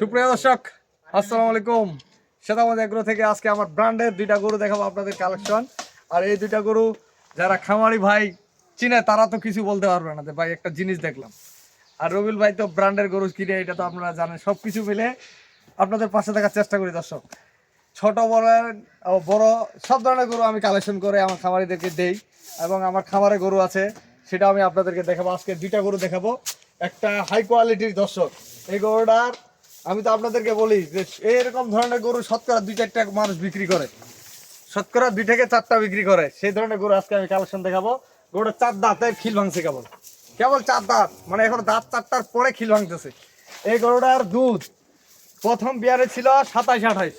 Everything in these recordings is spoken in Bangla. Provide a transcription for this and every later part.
সুপ্রিয় দর্শক, আসসালামু আলাইকুম। সেতামত এগ্রো থেকে আজকে আমার ব্র্যান্ডের দুইটা গরু দেখাবো আপনাদের কালেকশন। আর এই দুইটা গরু যারা খামারি ভাই চিনে, তারা তো কিছু বলতে পারবে না যে ভাই একটা জিনিস দেখলাম। আর রবিল ভাই তো ব্র্যান্ডের গরু কিনে, এটা তো আপনারা জানেন সব কিছু মিলে আপনাদের পাশে থাকার চেষ্টা করি দর্শক। ছোট, বড় বড়, সব ধরনের গরু আমি কালেকশন করে আমার খামারিদেরকে দেই এবং আমার খামারে গরু আছে সেটা আমি আপনাদেরকে দেখাবো। আজকে দুইটা গরু দেখাবো। একটা হাই কোয়ালিটির দর্শক। এই গরুটার, আমি তো আপনাদেরকে বলি যে এরকম ধরনের গরু শতকরা দুই চারটা মানুষ বিক্রি করে। শতকরা দুই থেকে চারটা বিক্রি করে। সেই ধরনের গরু আজকে আমি কালেকশন দেখাবো। গরুটা চার দাঁতের খিল ভাঙছে কেবল। কেবল চার দাঁত। মানে এখন দাঁত চারটার পরে খিল ভাঙতেছে। এই গরুটার দুধ প্রথম বিয়ারে ছিল সাতাইশ আঠাইশ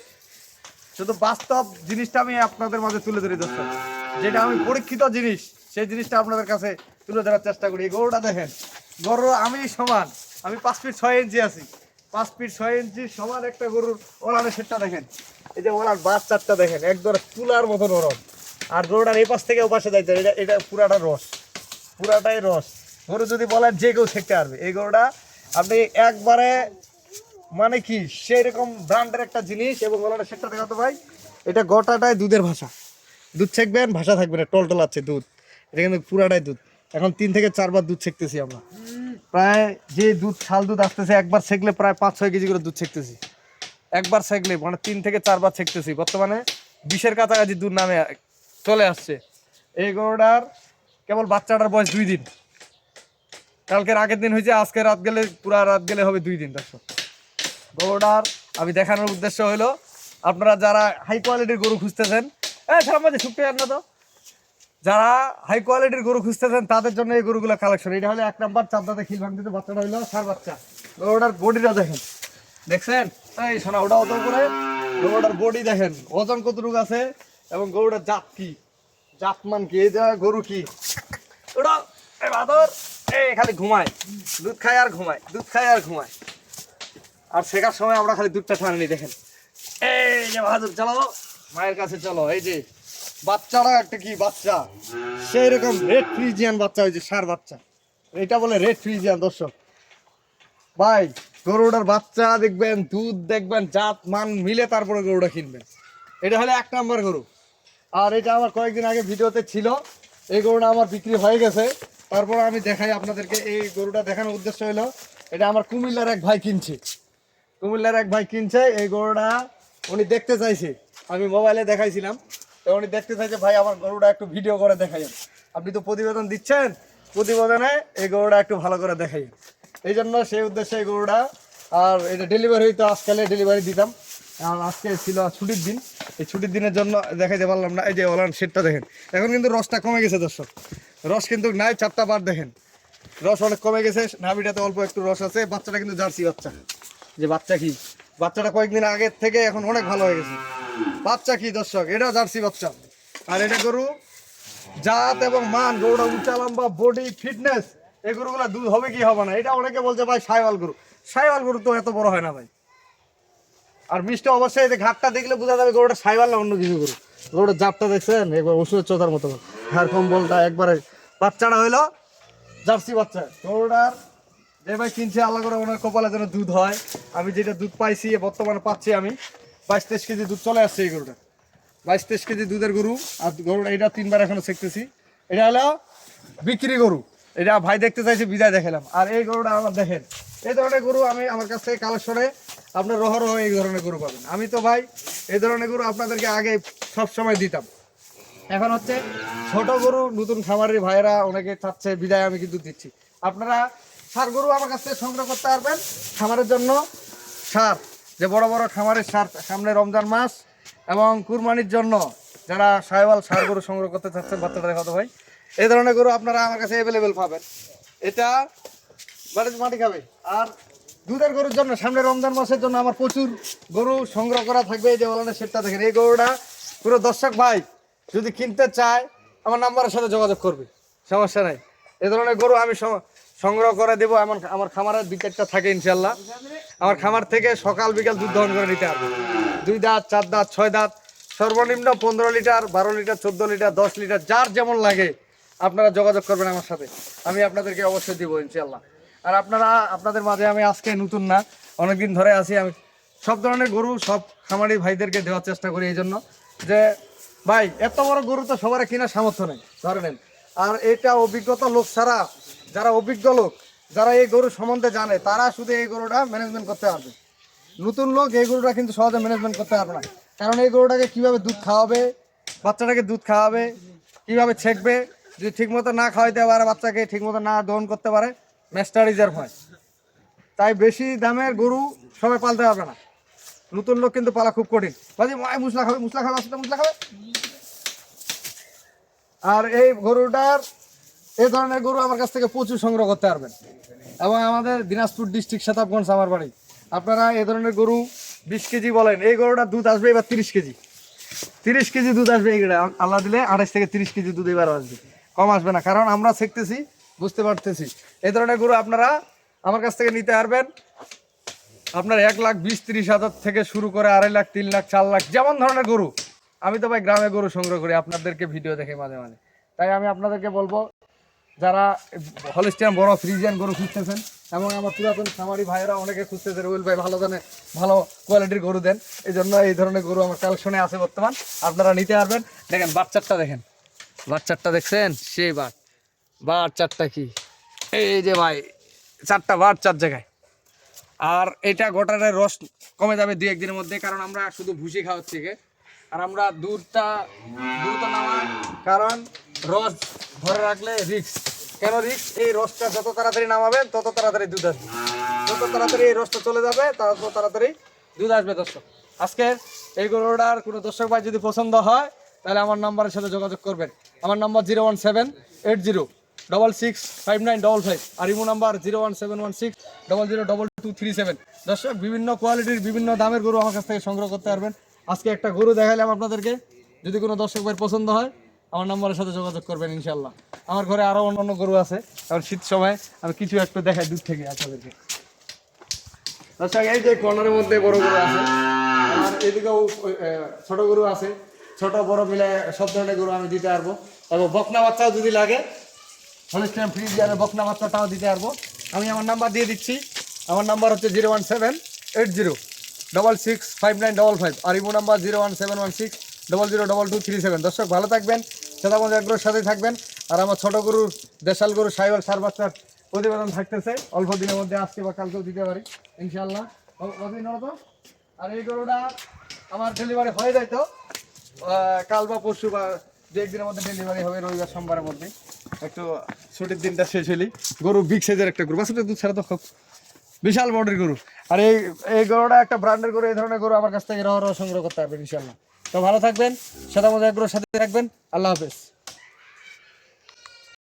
শুধু বাস্তব জিনিসটা আমি আপনাদের মাঝে তুলে ধরি দর্শক। যেটা আমি পরীক্ষিত জিনিস, সেই জিনিসটা আপনাদের কাছে তুলে ধরার চেষ্টা করি। গরুটা দেখেন, গরু আমি সমান। আমি পাঁচ ফিট ছয় ইঞ্চি আছি। পাঁচ ফিট ছয় ইঞ্চি সমান একটা গরুর ওলানের সেটটা দেখেন। এই যে ওলার বাচ্চারটা দেখেন, একদম তুলার মতন নরম আর গরুটার এই পাশ থেকে ও পাশে যাইতে এটা এটা পুরাটা রস। পুরাটাই রস। গরু যদি বলেন যে কেউ শিখতে পারবে। এই গরুটা আপনি একবারে মানে কি সেই রকম ব্র্যান্ডের একটা জিনিস এবং ওলাটা সেটা দেখাতো ভাই। এটা গোটাটাই দুধের ভাষা। দুধ ছেঁকবেন, ভাষা থাকবে না টলটল আছে দুধ। এটা কিন্তু পুরাটাই দুধ। এখন তিন থেকে চারবার দুধ ছেঁকতেছি আমরা। প্রায় যে দুধ ছাল দুধ আসতেছে, একবার ছেঁকলে প্রায় পাঁচ ছয় কেজি করে দুধ ছেঁকতেছি। একবার ছেঁকলে মানে তিন থেকে চারবার ছেঁকতেছি। বর্তমানে বিশের কাছাকাছি দুধ নামে চলে আসছে। এই গরুটার কেবল বাচ্চাটার বয়স দুই দিন। কালকের আগের দিন হয়েছে, আজকে রাত গেলে, পুরা রাত গেলে হবে দুই দিন, দর্শক। গরুটার আমি দেখানোর উদ্দেশ্য হলো, আপনারা যারা হাই কোয়ালিটির গরু খুঁজতেছেন হ্যাঁ সারা মাঝে যান না তো। যারা হাই কোয়ালিটির গরু খুঁজতেছেন, তাদের জন্য এই গরুগুলো কালেকশন এটা হলো এক নাম্বার চাঁদাতে খিল ভাঙতে বাচ্চাটা হইল সার বাচ্চা। গরুটার বডিটা দেখেন। দেখছেন? এই শোনা ওটা অত করে গরুটার বডি দেখেন। ওজন কতটুকু আছে এবং গরুটার জাত কি? জাতমান কি? এই গরু কি? ওটা, এই বাদর এই খালি ঘুমায়। দুধ খায় আর ঘুমায়, দুধ খায় আর ঘুমায়। আর শেখার সময় আমরা খালি দুধটা টানি দেখেন। এই যে বাহাদুর, চলো। মায়ের কাছে চলো, এই যে। বাচ্চারা একটা কি বাচ্চা? সেই রকম রেড ফ্রিজিয়ান বাচ্চা হয়েছে সার বাচ্চা। এটা বলে রেড ফ্রিজিয়ান দর্শক। ভাই, গরুটার বাচ্চা দেখবেন, দুধ দেখবেন, জাত, মান মিলে তারপরে গরুটা কিনবেন। এটা হলে এক নাম্বার গরু। আর এটা আমার কয়েকদিন আগে ভিডিওতে ছিল। এই গরুটা আমার বিক্রি হয়ে গেছে। তারপর আমি দেখাই আপনাদেরকে। এই গরুটা দেখানোর উদ্দেশ্য হলো, এটা আমার কুমিল্লার এক ভাই কিনছে। কুমিল্লার এক ভাই কিনছে। এই গরুটা উনি দেখতে চাইছে। আমি মোবাইলে দেখাইছিলাম। তো উনি দেখতে চাইছে ভাই, আমার গরুটা একটু ভিডিও করে দেখাই। আপনি তো প্রতিবেদন দিচ্ছেন, প্রতিবেদনে এই গরুটা একটু ভালো করে দেখাই। এই জন্য সেই উদ্দেশ্যে এই গরুটা, আর এটা ডেলিভারি হইতো আজকালে ডেলিভারি দিতাম। আর আজকে ছিল ছুটির দিন। এই ছুটির দিনের জন্য দেখাইতে পারলাম না। এই যে ওলান সেটটা দেখেন। এখন কিন্তু রসটা কমে গেছে, দর্শক। রস কিন্তু নাই, চারটা বার দেখেন। রস অনেক কমে গেছে। নাভিটাতে অল্প একটু রস আছে। বাচ্চাটা কিন্তু জার্সি বাচ্চা। যে বাচ্চা কি? বাচ্চাটা কয়েকদিন আগের থেকে এখন অনেক ভালো হয়ে গেছে। বাচ্চা কি দর্শক? এটা জার্সি বাচ্চা। আর এটা গরু, জাত এবং মান, গরুটা উঁচা, লম্বা বডি ফিটনেস এই গরুগুলো দুধ হবে কি হবে না? এটা অনেকে বলছে, ভাই, সাইওয়াল গরু। সাইওয়াল গরু তো এত বড় হয় না, ভাই। আর মিষ্টি অবশ্যই ঘাটটা দেখলে বোঝা যাবে গরুটা সাইওয়াল না অন্য কিছু গরু। গরুটার জাতটা দেখছেন? একবার ওষুধের চোতার মতো হাড় কম্বলটা একবারে বাচ্চাটা হইল জার্সি বাচ্চা। গরুটার যে ভাই কিনছে, আল্লাহ করে ওনার কপালে যেন দুধ হয়। আমি যেটা দুধ পাইছি, বর্তমানে পাচ্ছি আমি। বাইশ তেইশ কেজি দুধ চলে আসছে এই গরুটা। বাইশ তেইশ কেজি দুধের গরু, আর গরুটা এটা তিনবার এখনও শিখতেছি এটা হলো বিক্রি গরু। এটা ভাই দেখতে চাইছে, বিদায় দেখালাম। আর এই গরুটা আমার দেখেন, এই ধরনের গরু আমি আমার কাছ থেকে কালেকশনে আপনার রহ রহ এই ধরনের গরু পাবেন। আমি তো ভাই এই ধরনের গরু আপনাদেরকে আগে সব সময় দিতাম। এখন হচ্ছে ছোট গরু, নতুন খামারের ভাইয়েরা অনেকে চাচ্ছে, বিদায় আমি কিন্তু দিচ্ছি। আপনারা সার গরু আমার কাছ থেকে সংগ্রহ করতে পারবেন। খামারের জন্য সার। যে বড় বড় খামারের সার সামনে রমজান মাস এবং কুরবানির জন্য যারা সাহেবাল সার গরু সংগ্রহ করতে চাচ্ছেন বাচ্চাটা দেখাতো ভাই, এই ধরনের গরু আপনারা আমার কাছে অ্যাভেলেবেল পাবেন। এটা মাটি খাবে। আর দুধের গরুর জন্য সামনে রমজান মাসের জন্য আমার প্রচুর গরু সংগ্রহ করা থাকবে এই যে ওলানের সেটটা দেখেন। এই গরুটা পুরো দর্শক ভাই, যদি কিনতে চায়, আমার নাম্বারের সাথে যোগাযোগ করবে। সমস্যা নাই। এ ধরনের গরু আমি সংগ্রহ করে দেবো, এমন আমার খামারের বিকেটটা থাকে ইনশাল্লাহ। আমার খামার থেকে সকাল বিকাল দুধ দহন করে নিতে পারবে দুই দাঁত, চার দাঁত, ছয় দাঁত, সর্বনিম্ন পনেরো লিটার, বারো লিটার, চোদ্দ লিটার, দশ লিটার, যার যেমন লাগে আপনারা যোগাযোগ করবেন আমার সাথে। আমি আপনাদেরকে অবশ্যই দিব ইনশাল্লাহ। আর আপনারা, আপনাদের মাঝে আমি আজকে নতুন না, অনেকদিন ধরে আছি, আমি সব ধরনের গরু, সব খামারি ভাইদেরকে দেওয়ার চেষ্টা করি এই জন্য যে, ভাই, এত বড় গরু তো সবার কেনার সামর্থ্য নেই, ধরে নেন। আর এটা অভিজ্ঞতা লোক ছাড়া যারা অভিজ্ঞ লোক, যারা এই গরু সম্বন্ধে জানে, তারা শুধু এই গরুটা ম্যানেজমেন্ট করতে পারবে। নতুন লোক এই গরুটা কিন্তু সহজে ম্যানেজমেন্ট করতে পারবে না। কারণ এই গরুটাকে কীভাবে দুধ খাওয়াবে, বাচ্চাটাকে দুধ খাওয়াবে, কীভাবে ছেঁকবে, যদি ঠিকমতো না খাওয়াইতে পারে, বাচ্চাকে ঠিকমতো না দহন করতে পারে রিজার্ভ হয়। তাই বেশি দামের গরু সবাই পালতে পারবে না। নতুন লোক কিন্তু পালা খুব কঠিন। বাজি মায় মুসলা খাবে মুসলা খাবে মুসলা খাবে। আর এই গরুটার এই ধরনের গরু আমার কাছ থেকে প্রচুর সংগ্রহ করতে পারবেন। এবং আমাদের দিনাজপুর ডিস্ট্রিক্ট সেতাবগঞ্জ আমার বাড়ি। আপনারা এই ধরনের গরু বিশ কেজি বলেন, এই গরুটার দুধ আসবে এবার তিরিশ কেজি। তিরিশ কেজি দুধ আসবে এই গরুটা। আল্লাহ দিলে আঠাশ থেকে তিরিশ কেজি দুধ এবার আসবে। কম আসবে না, কারণ আমরা শিখতেছি বুঝতে পারতেছি। এই ধরনের গরু আপনারা আমার কাছ থেকে নিতে পারবেন। আপনার এক লাখ বিশ, তিরিশ হাজার থেকে শুরু করে আড়াই লাখ, তিন লাখ, চার লাখ, যেমন ধরনের গরু। আমি তো ভাই গ্রামে গরু সংগ্রহ করি, আপনাদেরকে ভিডিও দেখে মাঝে মাঝে। তাই আমি আপনাদেরকে বলব যারা হলিস্টিয়ান বড় ফ্রিজিয়ান গরু খুঁজতেছেন এবং আমার পুরাতন খামারি ভাইয়েরা অনেকে খুঁজতেছে, রুবেল ভাই ভালো জানে, ভালো কোয়ালিটির গরু দেন। এই জন্য এই ধরনের গরু আমার কালেকশনে আছে বর্তমান। আপনারা নিতে পারবেন। দেখেন, বাচ্চারটা দেখেন। বাচ্চারটা দেখছেন? সেই বাট বার চারটা কি? এই যে ভাই, চারটা বার চার জায়গায়। আর এটা গোটারের রস কমে যাবে দুই একদিনের মধ্যে, কারণ আমরা শুধু ভুসি খাওয়াচ্ছি। আর আমরা দুধটা দ্রুত নামাই কারণ রস ধরে রাখলে রিক্স কেন রিক্স এই রসটা যত তাড়াতাড়ি নামাবেন, তত তাড়াতাড়ি দুধ আসবে। যত তাড়াতাড়ি এই রসটা চলে যাবে তত তাড়াতাড়ি দুধ আসবে, দর্শক। আজকে এই গরুটার কোনো দর্শক ভাই যদি পছন্দ হয়, তাহলে আমার নাম্বারের সাথে যোগাযোগ করবেন। আমার number zero one seven eight zero double six five nine double five আর imo number zero one seven one six double zero double two three seven দর্শক, বিভিন্ন কোয়ালিটির বিভিন্ন দামের গরু আমার কাছ থেকে সংগ্রহ করতে পারবেন। আজকে একটা গরু দেখাইলাম আপনাদেরকে। যদি কোনো দর্শক ভাইয়ের পছন্দ হয় আমার নাম্বারের সাথে যোগাযোগ করবেন ইনশাল্লাহ আমার ঘরে আরও অন্য অন্য গরু আছে। কারণ শীত সময়, আমি কিছু একটু দেখাই দূর থেকে আপনাদেরকে। দর্শক এই যে কর্নারের মধ্যে বড় গরু আছে, আর এদিকেও ছোট গরু আছে। ছোট, বড় মিলে সব ধরনের গরু আমি দিতে পারব। এবং বকনা বাচ্চাও যদি লাগে হলিস্টাইন ফ্রিজিয়ানের বকনা বাচ্চাটাও দিতে পারব। আমি আমার নাম্বার দিয়ে দিচ্ছি। আমার নাম্বার হচ্ছে zero one seven eight zero, double six five nine double five, আর imo number zero one seven one six. Double zero double two three seven দর্শক, ভালো থাকবেন সেদামজ এগ্রোর সাথেই থাকবেন। আর আমার ছোট গরুর দেশাল গরু সাইবার সার বাচ্চার প্রতিবেদন থাকতেছে। অল্প দিনের মধ্যে আজকে বা কালকেও দিতে পারি ইনশাল্লাহ কতদিন? আর এই গরুটা আমার ডেলিভারি হয়ে যায় তো। কাল বা পরশু বা দু একদিনের মধ্যে ডেলিভারি হবে, রবিবার, সোমবারের মধ্যে। একটু ছুটির দিনটা শেষ হলি গরু বিগ সাইজের একটা গরু। বাসুটা দুধ ছাড়া তো খুব বিশাল বডির গরু। আর এই এই গরুটা একটা ব্র্যান্ডের গরু, এই ধরনের গরু আমার কাছ থেকে রহ রহ সংগ্রহ করতে পারবেন ইনশাল্লাহ তো ভালো থাকবেন সাদা মজা সাথে থাকবেন। আল্লাহ হাফেজ।